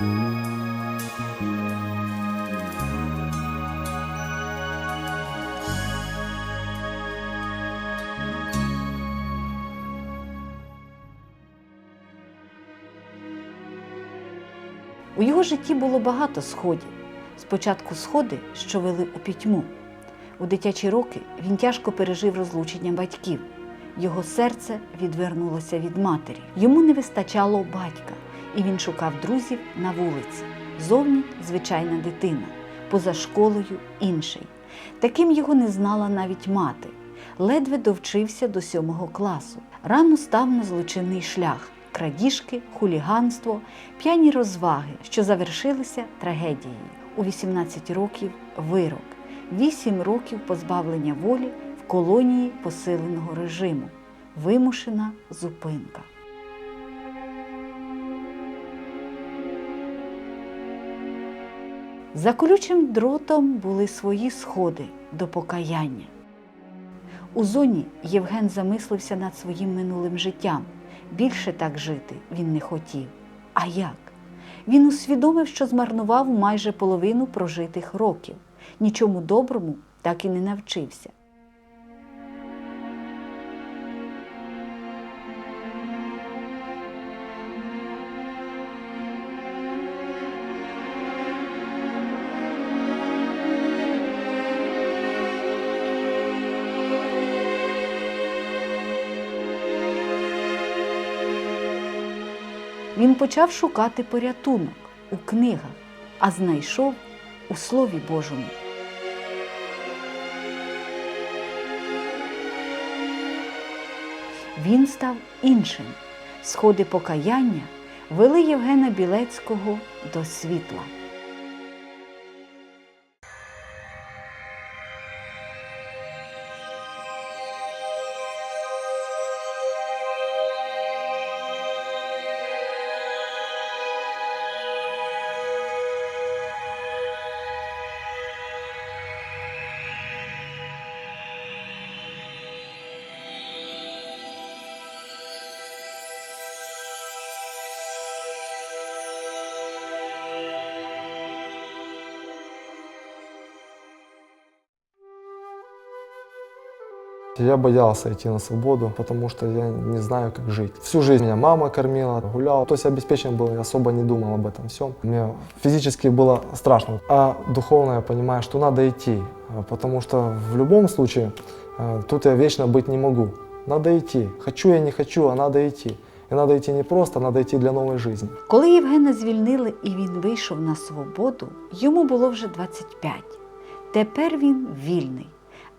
У його житті було багато сходів. Спочатку сходи, що вели у пітьму. У дитячі роки він тяжко пережив розлучення батьків. Його серце відвернулося від матері. Йому не вистачало батька, і він шукав друзів на вулиці. Зовні звичайна дитина, поза школою інший. Таким його не знала навіть мати. Ледве довчився до сьомого класу. Рано став на злочинний шлях крадіжки, хуліганство, п'яні розваги, що завершилися трагедією. У 18 років вирок, 8 років позбавлення волі в колонії посиленого режиму, вимушена зупинка. За колючим дротом були свої сходи до покаяння. У зоні Євген замислився над своїм минулим життям. Більше так жити він не хотів. А як? Він усвідомив, що змарнував майже половину прожитих років. Нічому доброму так і не навчився. Він почав шукати порятунок у книгах, а знайшов у Слові Божому. Він став іншим. Сходи покаяння вели Євгена Білецького до світла. Я боялся идти на свободу, потому что я не знаю, как жить. Всю жизнь меня мама кормила, гулял. То есть обеспечен был, я особо не думал об этом всем. Мне физически было страшно. А духовно я понимаю, что надо идти. а, Потому что в любом случае э, тут я вечно быть не могу. Надо идти. Хочу я, не хочу, а надо идти. И надо идти не просто, надо идти для новой жизни. Коли Євгена звільнили і він вийшов на свободу, йому було вже 25. Тепер він вільний,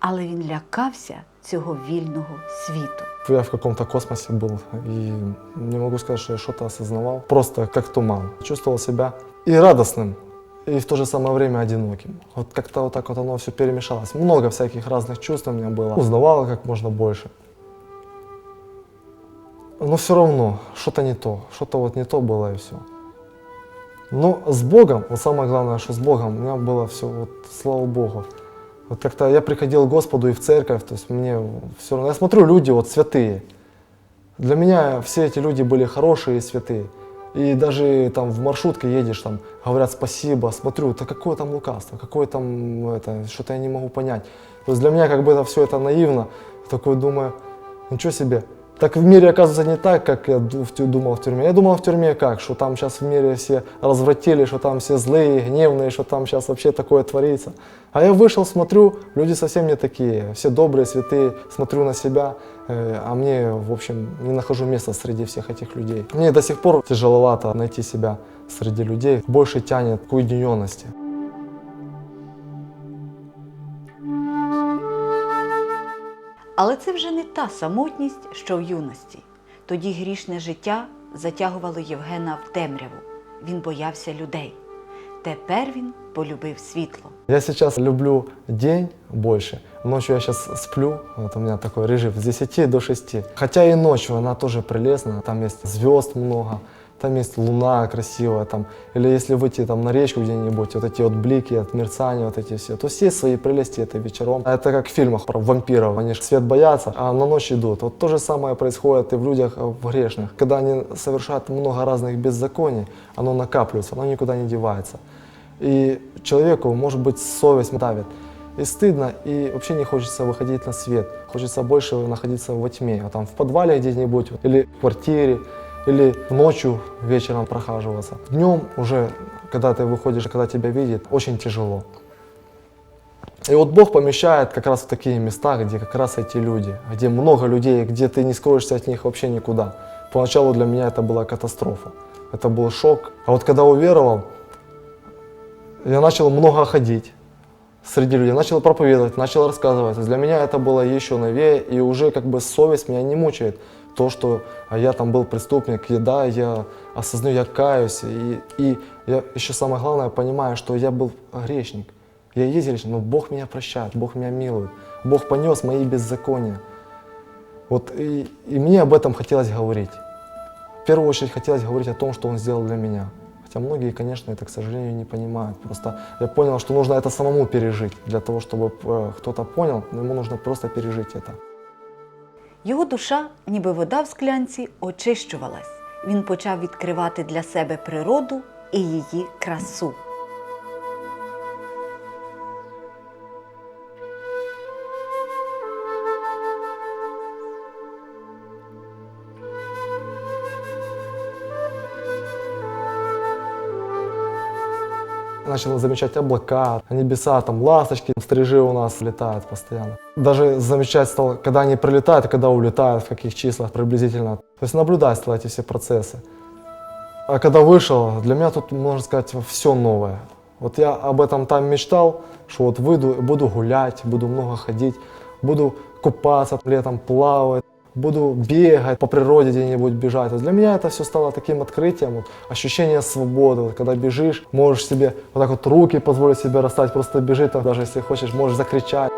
але він лякався цього вільного світу. Я в каком-то космосе был и не могу сказать, что я что-то осознавал. Просто как туман. Чувствовал себя и радостным, и в то же самое время одиноким. Вот как-то вот так вот оно все перемешалось. Много всяких разных чувств у меня было. Узнавал как можно больше. Но все равно что-то не то, что-то вот не то было и все. Но с Богом, вот самое главное, что с Богом, у меня было все, вот, слава Богу. Вот как-то я приходил к Господу и в церковь, то есть мне все равно. Я смотрю, люди вот святые. Для меня все эти люди были хорошие и святые. И даже там в маршрутке едешь, там говорят спасибо, смотрю, да какое там лукавство, какое там это, что-то я не могу понять. То есть для меня как бы это все это наивно. Такой думаю, ничего себе. Так в мире, оказывается, не так, как я ду- в тю- думал в тюрьме. Я думал в тюрьме как, что там сейчас в мире все развратили, что там все злые, гневные, что там сейчас вообще такое творится. А я вышел, смотрю, люди совсем не такие, все добрые, святые, смотрю на себя, э, а мне, в общем, не нахожу места среди всех этих людей. Мне до сих пор тяжеловато найти себя среди людей, больше тянет к уединенности. Але це вже не та самотність, що в юності. Тоді грішне життя затягувало Євгена в темряву. Він боявся людей. Тепер він полюбив світло. Я сейчас люблю день больше. Ночью я сейчас сплю, вот у меня такой режим с 10 до 6. Хотя и ночью она тоже прелестна, там есть звезд много, там есть луна красивая, там, или если выйти там на речку где-нибудь, вот эти вот блики, от мерцания, вот эти все. То есть свои прелести это вечером. А Это как в фильмах про вампиров, они же свет боятся, а на ночь идут. Вот то же самое происходит и в людях э, в грешных. Когда они совершают много разных беззаконий, оно накапливается, оно никуда не девается. И человеку, может быть, совесть давит. И стыдно, и вообще не хочется выходить на свет. Хочется больше находиться во тьме, а там в подвале где-нибудь, или в квартире, или ночью вечером прохаживаться. Днем уже, когда ты выходишь, когда тебя видит, очень тяжело. И вот Бог помещает как раз в такие места, где как раз эти люди, где много людей, где ты не скроешься от них вообще никуда. Поначалу для меня это была катастрофа. Это был шок. А вот когда уверовал, я начал много ходить среди людей, начал проповедовать, начал рассказывать. Для меня это было еще новее, и уже как бы совесть меня не мучает. То, что а, я там был преступник, и да, я осознаю, я каюсь, и, и я еще самое главное понимаю, что я был грешник. Я и есть грешник, но Бог меня прощает, Бог меня милует. Бог понес мои беззакония. Вот и, и мне об этом хотелось говорить. В первую очередь хотелось говорить о том, что Он сделал для меня. Хотя многие, конечно, это, к сожалению, не понимают. Просто я понял, что нужно это самому пережить. Для того, чтобы э, кто-то понял, ему нужно просто пережить это. Його душа, ніби вода в склянці, очищувалась. Він почав відкривати для себе природу і її красу. Начал замечать облака, небеса, там ласточки, стрижи у нас летают постоянно. Даже замечать стал, когда они прилетают, и когда улетают, в каких числах приблизительно. То есть наблюдать стал эти все процессы. А когда вышел, для меня тут, можно сказать, все новое. Вот я об этом там мечтал, что вот выйду, буду гулять, буду много ходить, буду купаться летом, плавать, буду бегать по природе где-нибудь бежать. Вот для меня это все стало таким открытием, вот, ощущение свободы. Вот, когда бежишь, можешь себе вот так вот руки позволить себе расстать, просто бежи там, даже если хочешь, можешь закричать.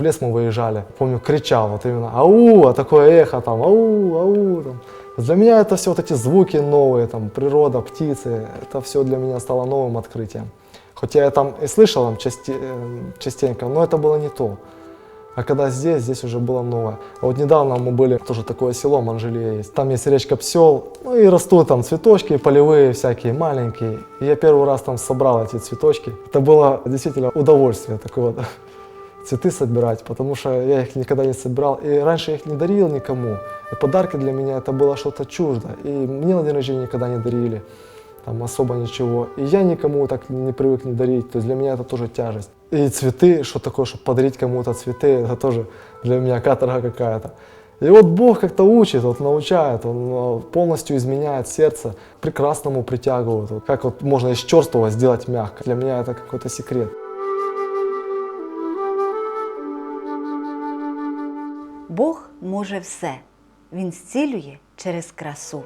В лес мы выезжали, помню, кричал вот именно ау, а такое эхо там, ау, ау. Там. Для меня это все вот эти звуки новые, там, природа, птицы, это все для меня стало новым открытием. Хотя я там и слышал там части- э, частенько, но это было не то. А когда здесь, здесь уже было новое. А вот недавно мы были, тоже такое село, Манжелия есть. Там есть речка Псел, ну и растут там цветочки полевые всякие, маленькие. И я первый раз там собрал эти цветочки. Это было действительно удовольствие такое вот цветы собирать, потому что я их никогда не собирал. И раньше я их не дарил никому. И подарки для меня это было что-то чуждо. И мне на день рождения никогда не дарили там особо ничего. И я никому так не привык не дарить. То есть для меня это тоже тяжесть. И цветы, что такое, чтобы подарить кому-то цветы, это тоже для меня каторга какая-то. И вот Бог как-то учит, вот научает, Он э, полностью изменяет сердце, прекрасному притягивает. Вот как вот можно из черствого сделать мягко. Для меня это какой-то секрет. Може все. Він зцілює через красу.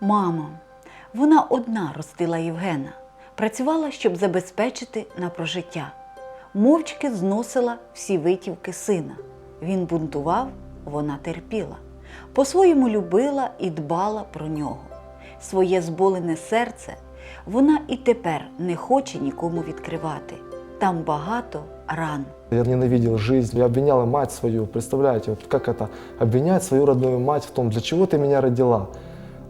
Мама. Вона одна ростила Євгена, працювала, щоб забезпечити на прожиття. Мовчки зносила всі витівки сина. Він бунтував, вона терпіла. По-своєму любила і дбала про нього. Своє зболене серце вона і тепер не хоче нікому відкривати. Там багато ран. Я ненавидел жизнь, я обвинял и мать свою. Представляете, вот как это, обвинять свою родную мать в том, для чего ты меня родила?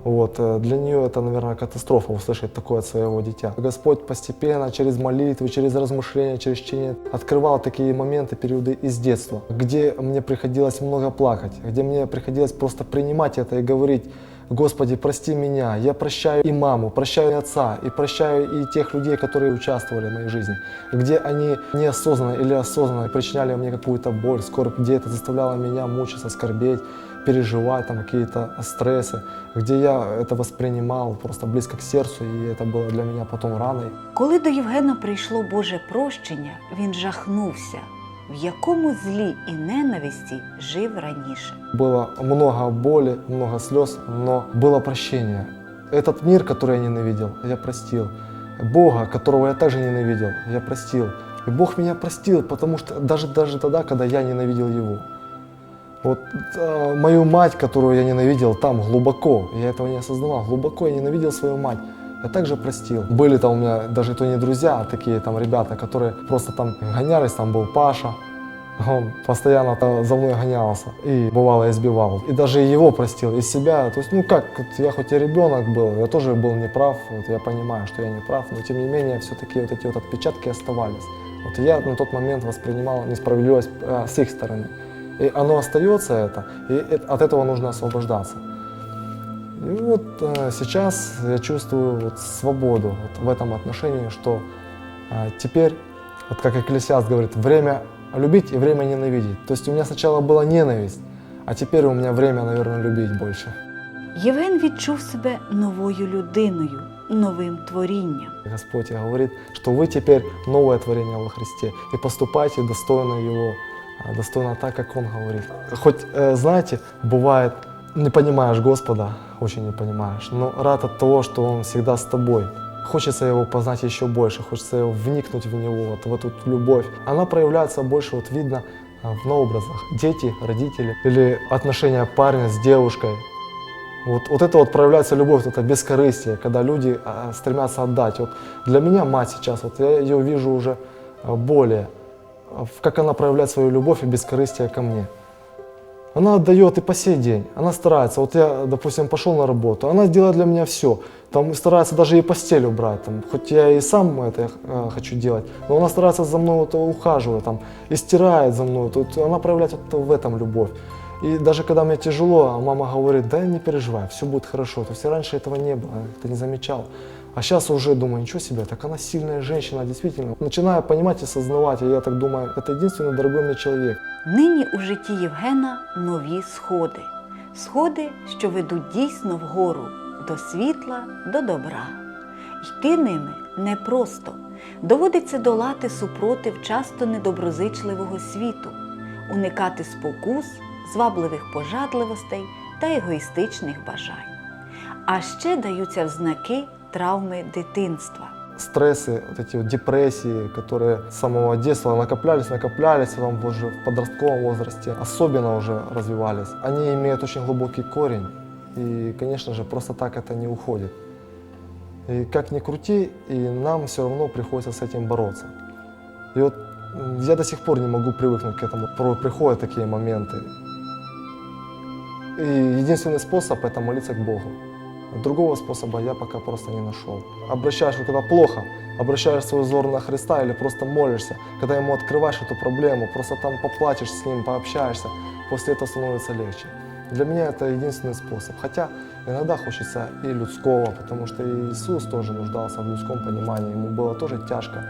Вот, э, для нее это, наверное, катастрофа услышать такое от своего дитя. Господь постепенно, через молитвы, через размышления, через чтение, открывал такие моменты, периоды из детства, где мне приходилось много плакать, где мне приходилось просто принимать это и говорить, Господи, прости меня, я прощаю и маму, прощаю и отца, и прощаю и тех людей, которые участвовали в моей жизни, где они неосознанно или осознанно причиняли мне какую-то боль, скорбь, где это заставляло меня мучиться, скорбеть, переживать там какие-то стрессы, где я это воспринимал просто близко к сердцу, и это было для меня потом раной. Коли до Євгена прийшло Боже прощення, він жахнувся, в якому злі і ненависті жив раніше. Было много боли, много слез, но было прощение. Этот мир, который я ненавидел, я простил. Бога, которого я также ненавидел, я простил. И Бог меня простил, потому что даже, даже тогда, когда я ненавидел Его. Вот э, мою мать, которую я ненавидел там глубоко, я этого не осознавал, глубоко я ненавидел свою мать. Я также простил. Были там у меня даже то не друзья, а такие там ребята, которые просто там гонялись, там был Паша, он постоянно там за мной гонялся и бывало избивал. И даже его простил, и себя. То есть, ну как, я хоть и ребенок был, я тоже был неправ, вот я понимаю, что я не прав, но тем не менее все-таки вот эти вот отпечатки оставались. Вот я на тот момент воспринимал несправедливость э, с их стороны. И оно остается это, и э- от этого нужно освобождаться. И вот э, сейчас я чувствую вот свободу вот в этом отношении, что э, теперь, вот как Экклесиаст говорит, время любить и время ненавидеть. То есть у меня сначала была ненависть, а теперь у меня время, наверное, любить больше. Євген відчув себе новою людиною, новим творінням. Господь говорит, что вы теперь новое творение во Христе и поступайте достойно Его, а, достойно так, как Он говорит. Хоть, э, знаете, бывает, не понимаешь Господа, очень не понимаешь, но рад от того, что Он всегда с тобой. Хочется его познать еще больше, хочется вникнуть в него, вот, в эту любовь. Она проявляется больше, вот видно, а, в образах. Дети, родители или отношения парня с девушкой, вот, вот это вот проявляется любовь, это бескорыстие, когда люди а, стремятся отдать. Вот для меня мать сейчас, вот я ее вижу уже более, в- как она проявляет свою любовь и бескорыстие ко мне. Она отдает и по сей день, она старается. Вот я, допустим, пошел на работу, она делает для меня все. Там старается даже и постель убрать, там, хоть я и сам это э, хочу делать, но она старается за мной вот, ухаживать, там, и стирает за мной. Тут она проявляет вот в этом любовь. И даже когда мне тяжело, а мама говорит, да не переживай, все будет хорошо. То есть я раньше этого не было, это не замечал. А сейчас уже думаю, ничего себе, так она сильная женщина, действительно. Начинаю понимать и осознавать, и я так думаю, это единственный дорогой мне человек. Нині у житті Євгена нові сходи. Сходи, що ведуть дійсно вгору, до світла, до добра. Йти ними непросто. Доводиться долати супротив часто недоброзичливого світу, уникати спокус, звабливих пожадливостей та егоїстичних бажань. А ще даються взнаки травми дитинства. стрессы, вот эти вот депрессии, которые с самого детства накоплялись, накоплялись, там уже в подростковом возрасте особенно уже развивались. Они имеют очень глубокий корень, и, конечно же, просто так это не уходит. И как ни крути, и нам все равно приходится с этим бороться. И вот я до сих пор не могу привыкнуть к этому. Порой приходят такие моменты. И единственный способ это молиться к Богу. Другого способа я пока просто не нашел. Обращаешь, вот когда плохо, обращаешь свой взор на Христа или просто молишься, когда ему открываешь эту проблему, просто там поплачешь с ним, пообщаешься, после этого становится легче. Для меня это единственный способ. Хотя иногда хочется и людского, потому что Иисус тоже нуждался в людском понимании. Ему было тоже тяжко,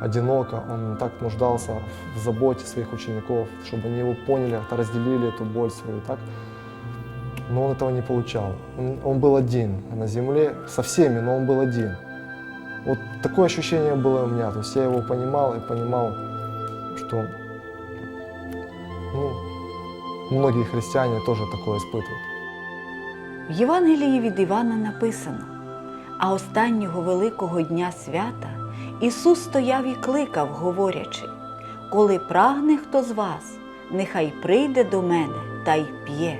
одиноко. Он так нуждался в заботе своих учеников, чтобы они его поняли, разделили эту боль свою. Так? но он этого не получал. Он, он был один на земле со всеми, но он был один. Вот такое ощущение было у меня. То есть я его понимал и понимал, что ну, многие христиане тоже такое испытывают. В Євангелії від Івана написано: а останнього великого дня свята Ісус стояв і кликав, говорячи: Коли прагне хто з вас, нехай прийде до мене та й п'є.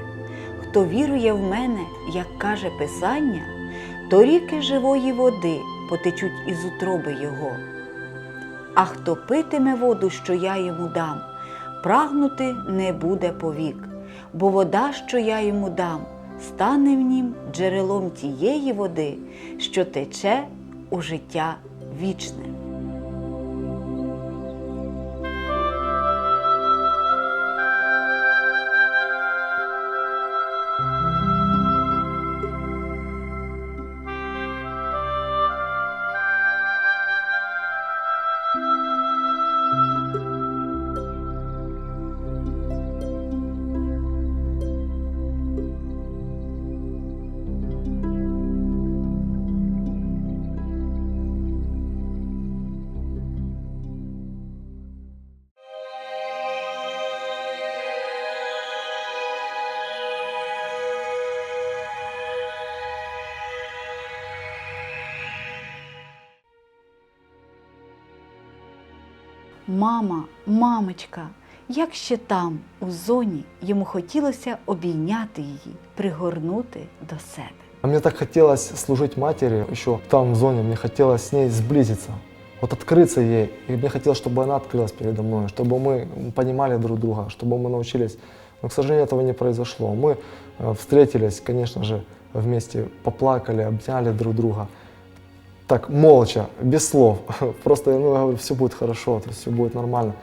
Хто вірує в мене, як каже Писання, то ріки живої води потечуть із утроби Його. А хто питиме воду, що я йому дам, прагнути не буде повік, бо вода, що я йому дам, стане в нім джерелом тієї води, що тече у життя вічне. Мама, мамочка, як ще там, у зоні, йому хотілося обійняти її, пригорнути до себе. А мне так хотелось служить матери еще там в зоне, мне хотелось с ней сблизиться, вот открыться ей. И мне хотелось, чтобы она открылась передо мной, чтобы мы понимали друг друга, чтобы мы научились. Но, к сожалению, этого не произошло. Мы э, встретились, конечно же, вместе поплакали, обняли друг друга. Так, молча, без слов. Просто, ну, я говорю, все будет хорошо, то все будет нормально.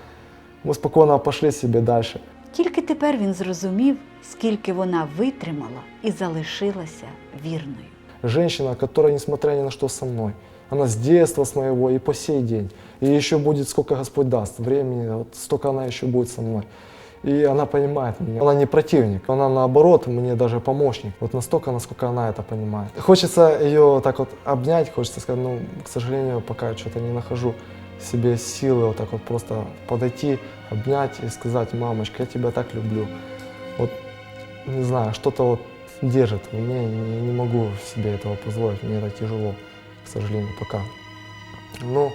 Мы спокойно пошли себе дальше. Тільки тепер він зрозумів, скільки вона витримала і залишилася вірною. Женщина, которая, несмотря ни на что, со мной. Она с детства с моего и по сей день. И еще будет, сколько Господь даст времени, вот столько она еще будет со мной. И она понимает меня. Она не противник, она наоборот мне даже помощник. Вот настолько, насколько она это понимает. Хочется ее так вот обнять, хочется сказать, ну, к сожалению, пока что-то не нахожу себе силы вот так вот просто подойти, обнять и сказать, мамочка, я тебя так люблю. Вот, не знаю, что-то вот держит мне, не, не могу себе этого позволить, мне это тяжело, к сожалению, пока. Но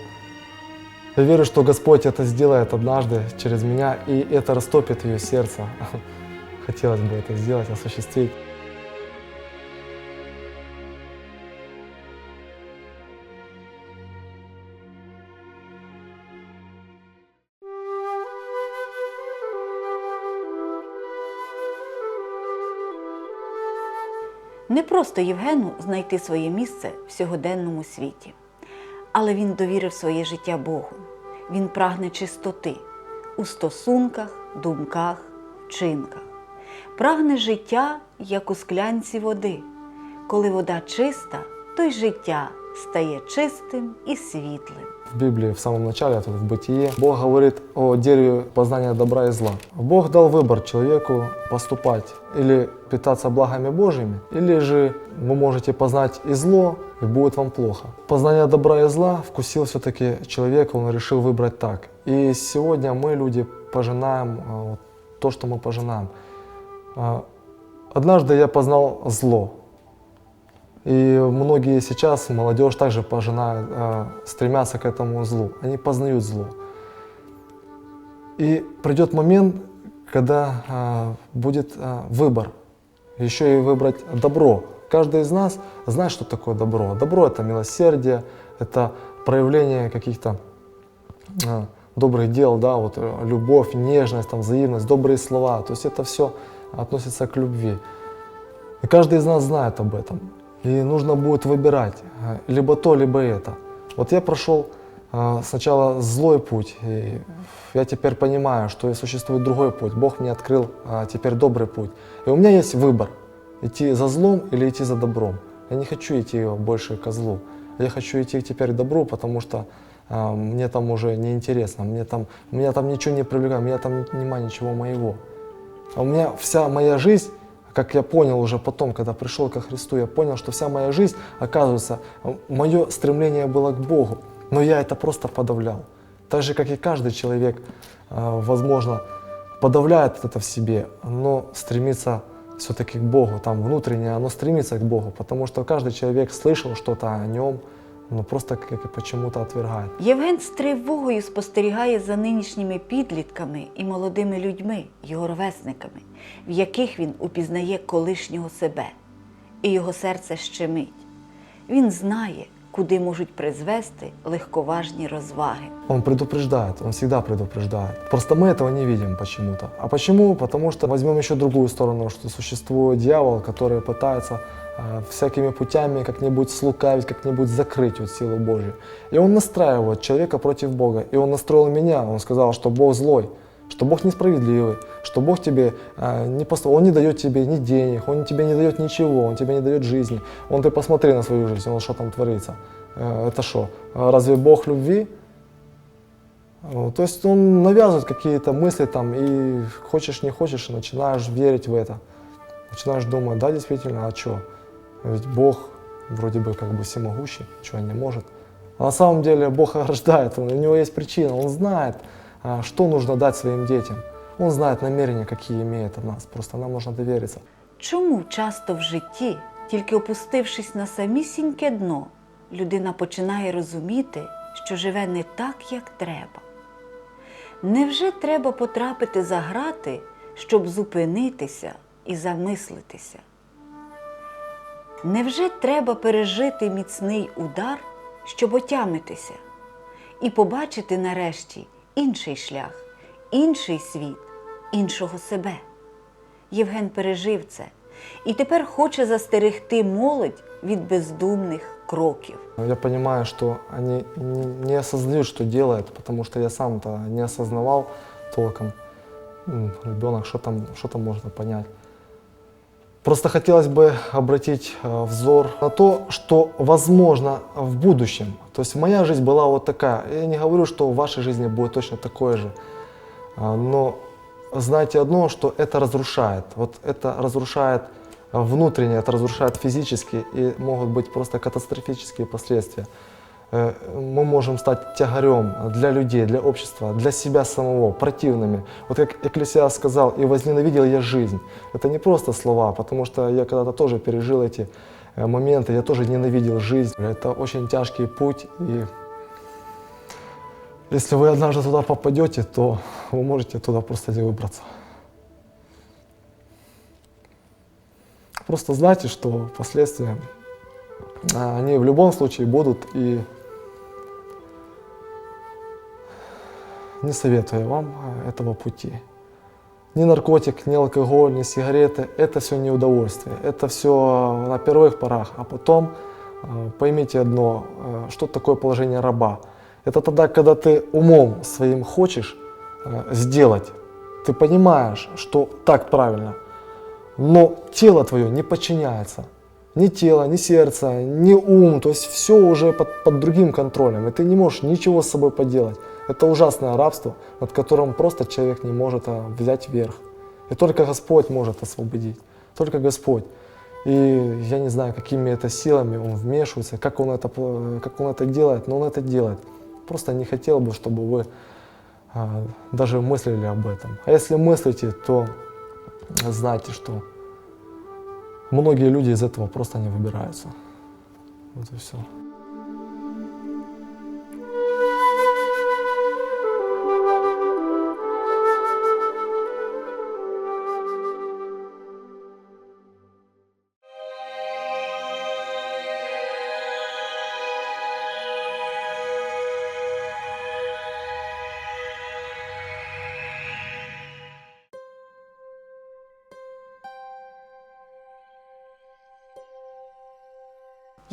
я верю, что Господь это сделает однажды через меня, и это растопит ее сердце. Хотелось бы это сделать, осуществить. Не просто Євгену знайти своє місце в сьогоденному світі, але він довірив своє життя Богу. Він прагне чистоти у стосунках, думках, вчинках. Прагне життя, як у склянці води. Коли вода чиста, то й життя стає чистим і світлим. В Библии, в самом начале, тут в Бытие, Бог говорит о дереве познания добра и зла. Бог дал выбор человеку поступать или питаться благами Божьими, или же вы можете познать и зло, и будет вам плохо. Познание добра и зла вкусил все-таки человек, он решил выбрать так. И сегодня мы, люди, пожинаем а, то, что мы пожинаем. А, Однажды я познал зло, и многие сейчас, молодежь также пожинают, э, стремятся к этому злу. Они познают зло. И придет момент, когда э, будет э, выбор. Еще и выбрать добро. Каждый из нас знает, что такое добро. Добро это милосердие, это проявление каких-то добрых дел, да, вот любовь, нежность, там, взаимность, добрые слова. То есть это все относится к любви. И каждый из нас знает об этом. И нужно будет выбирать э, либо то, либо это. Вот я прошел э, сначала злой путь, и я теперь понимаю, что существует другой путь. Бог мне открыл э, теперь добрый путь. И у меня есть выбор, идти за злом или идти за добром. Я не хочу идти больше ко злу. Я хочу идти теперь к добру, потому что мне там уже неинтересно, мне там, меня там ничего не привлекает, меня там нема ничего моего. А у меня вся моя жизнь, как я понял уже потом, когда пришел ко Христу, я понял, что вся моя жизнь, оказывается, мое стремление было к Богу, но я это просто подавлял. Так же, как и каждый человек, э, возможно, подавляет это в себе, но стремится все-таки к Богу, там внутреннее, оно стремится к Богу, потому что каждый человек слышал что-то о нем, но просто как и почему-то отвергает. Євген з тривогою спостерігає за нинішніми підлітками і молодими людьми, його ровесниками, в яких він упізнає колишнього себе, і його серце щемить. Він знає, куди можуть призвести легковажні розваги. Он предупреждает, он всегда предупреждает. Просто мы этого не видим почему-то. А почему? Потому что возьмем еще другую сторону, что существует дьявол, который пытается э, всякими путями как-нибудь слукавить, как-нибудь закрыть вот силу Божью. И он настраивает человека против Бога. И он настроил меня, он сказал, что Бог злой, что Бог несправедливый, что Бог тебе э, не пост... Он не дает тебе ни денег, Он тебе не дает ничего, Он тебе не дает жизни. Он ты посмотри на свою жизнь, он что там творится. Э, это что, разве Бог любви? Вот, То есть он навязывает какие-то мысли там, и хочешь не хочешь, начинаешь верить в это. Начинаешь думать, да, действительно, а что? Ведь Бог вроде бы как бы всемогущий, чего не может. А на самом деле Бог ограждает, он- у него есть причина, он знает, что нужно дать своим детям. Он знает намерения, какие имеет от нас, просто нам нужно довериться. Чому часто в житті, тільки опустившись на самісіньке дно, людина починає розуміти, що живе не так, як треба? Невже треба потрапити за грати, щоб зупинитися і замислитися? Невже треба пережити міцний удар, щоб отямитися і побачити нарешті інший шлях, інший світ, іншого себе? Євген пережив це і тепер хоче застерегти молодь від бездумних кроків. Я понимаю, что они не- не осознают, что делают, потому что я сам-то не осознавал толком. Ребенок, что там, что там можно понять. Просто хотелось бы обратить э, взор на то, что возможно в будущем. То есть моя жизнь была вот такая. Я не говорю, что в вашей жизни будет точно такое же. А, Но знайте одно, что это разрушает. Вот это разрушает а, внутренне, это разрушает физически и могут быть просто катастрофические последствия. Мы можем стать тягарем для людей, для общества, для себя самого, противными. Вот как Экклесиас сказал, и возненавидел я жизнь. Это не просто слова, потому что я когда-то тоже пережил эти э, моменты, я тоже ненавидел жизнь. Это очень тяжкий путь, и если вы однажды туда попадете, то вы можете туда просто не выбраться. Просто знайте, что последствия, они в любом случае будут, и не советую вам а, этого пути. Ни наркотик, ни алкоголь, ни сигареты – это все не удовольствие. Это все на первых порах. А потом э, поймите одно, что такое положение раба. Это тогда, когда ты умом своим хочешь сделать, ты понимаешь, что так правильно, но тело твое не подчиняется. Ни тело, ни сердце, ни ум, то есть все уже под, под другим контролем, и ты не можешь ничего с собой поделать. Это ужасное рабство, над которым просто человек не может а, взять верх. И только Господь может освободить, только Господь. И я не знаю, какими это силами Он вмешивается, как Он это, как он это делает, но Он это делает. Просто не хотел бы, чтобы вы а, даже мыслили об этом. А если мыслите, то знайте, что многие люди из этого просто не выбираются. Вот и все.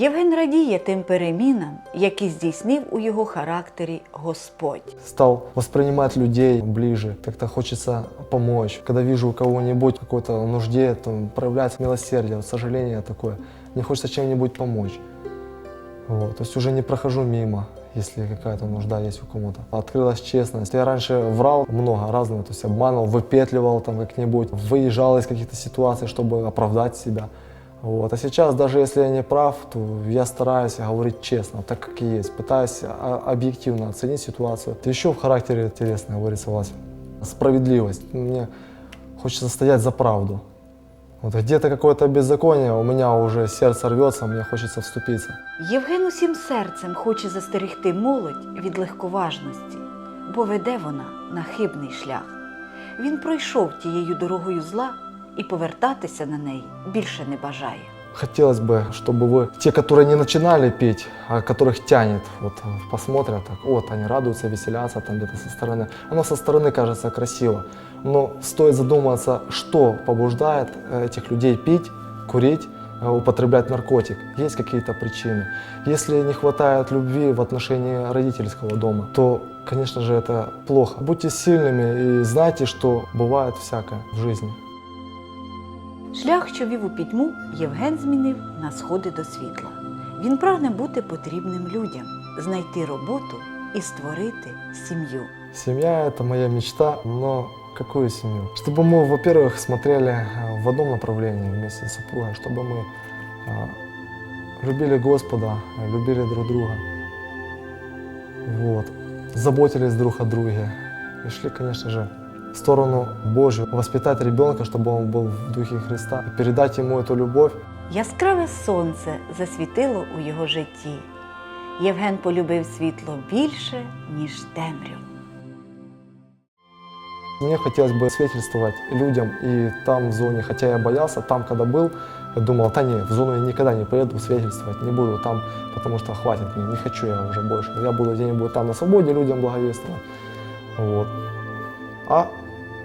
Євген радіє тим перемінам, які здійснив у його характері Господь. Стал воспринимать людей ближе, как-то хочется помочь. Когда вижу у кого-нибудь в какой-то нужде, то проявляется милосердие, вот сожаление такое. Мне хочется чем-нибудь помочь. Вот. То есть уже не прохожу мимо, если какая-то нужда есть у кого-то. Открылась честность. Я раньше врал много разного, то есть обманывал, выпетливал там как-нибудь, выезжал из каких-то ситуаций, чтобы оправдать себя. Вот. А сейчас, даже если я не прав, то я стараюсь говорить честно, так как и есть. Пытаюсь объективно оценить ситуацию. Еще в характере у вас. Справедливость. Мне хочется стоять за правду. Вот где-то какое-то беззаконие, у меня уже сердце рвется, мне хочется вступиться. Євген усім серцем хоче застерегти молодь від легковажності, бо веде вона на хибний шлях. Він пройшов тією дорогою зла і повертатися на неї більше не бажає. Хотелось бы, чтобы вы, те, которые не начинали петь, а которых тянет, вот э, посмотрят, так, вот они радуются, веселятся там где-то со стороны. Оно со стороны кажется красиво, но стоит задуматься, что побуждает э, этих людей пить, курить, э, употреблять наркотик. Есть какие-то причины. Если не хватает любви в отношении родительского дома, то, конечно же, это плохо. Будьте сильными и знайте, что бывает всякое в жизни. Шлях, що вів у пітьму, Євген змінив на сходи до світла. Він прагне бути потрібним людям, знайти роботу і створити сім'ю. Семья – это моя мечта, но какую семью? Чтобы мы, во-первых, смотрели э, в одном направлении вместе с супругой, чтобы мы э, любили Господа, э, любили друг друга, вот, заботились друг о друге и шли, конечно же, в сторону Божью, воспитать ребенка, чтобы он был в Духе Христа, и передать ему эту любовь, Яскраве сонце засвітило у його житті. Євген полюбив світло більше, ніж темряву. Мне хотелось бы свидетельствовать людям и там в зоне, хотя я боялся, там когда был, я думал, да не, в зону я никогда не поеду свидетельствовать, не буду там, потому что хватит мне, не хочу я уже больше. Я буду где-нибудь там на свободе людям благовествовать. Вот. А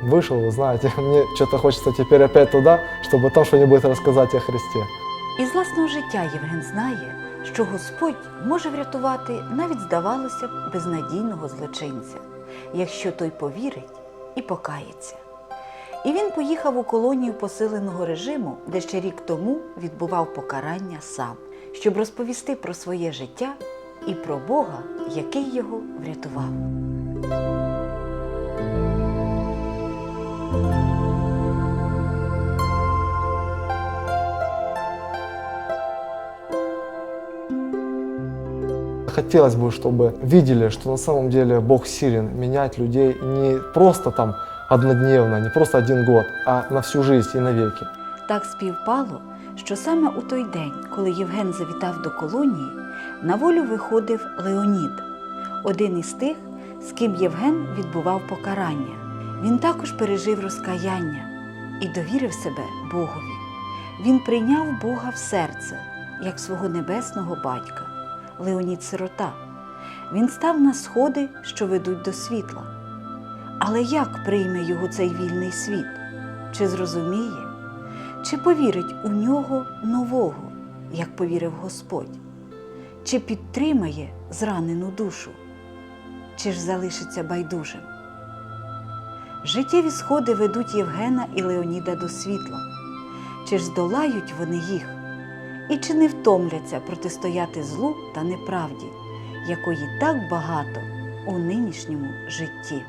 вышел, вы знаете, мне что-то хочется теперь опять туда, чтобы там что-нибудь рассказать о Христе. Із власного життя Євген знає, що Господь може врятувати навіть, здавалося б, безнадійного злочинця, якщо той повірить і покається. І він поїхав у колонію посиленого режиму, де ще рік тому відбував покарання сам, щоб розповісти про своє життя і про Бога, який його врятував. Хотелось бы, чтобы видели, что на самом деле Бог силен менять людей не просто там однодневно, не просто один год, а на всю жизнь и навеки. Так співпало, що саме у той день, коли Євген завітав до колонії, на волю виходив Леонід, один із тих, з ким Євген відбував покарання. Він також пережив розкаяння і довірив себе Богові. Він прийняв Бога в серце, як свого небесного батька. Леонід сирота. Він став на сходи, що ведуть до світла. Але як прийме його цей вільний світ? Чи зрозуміє? Чи повірить у нього нового, як повірив Господь? Чи підтримає зранену душу? Чи ж залишиться байдужим? Життєві сходи ведуть Євгена і Леоніда до світла. Чи ж здолають вони їх? І чи не втомляться протистояти злу та неправді, якої так багато у нинішньому житті?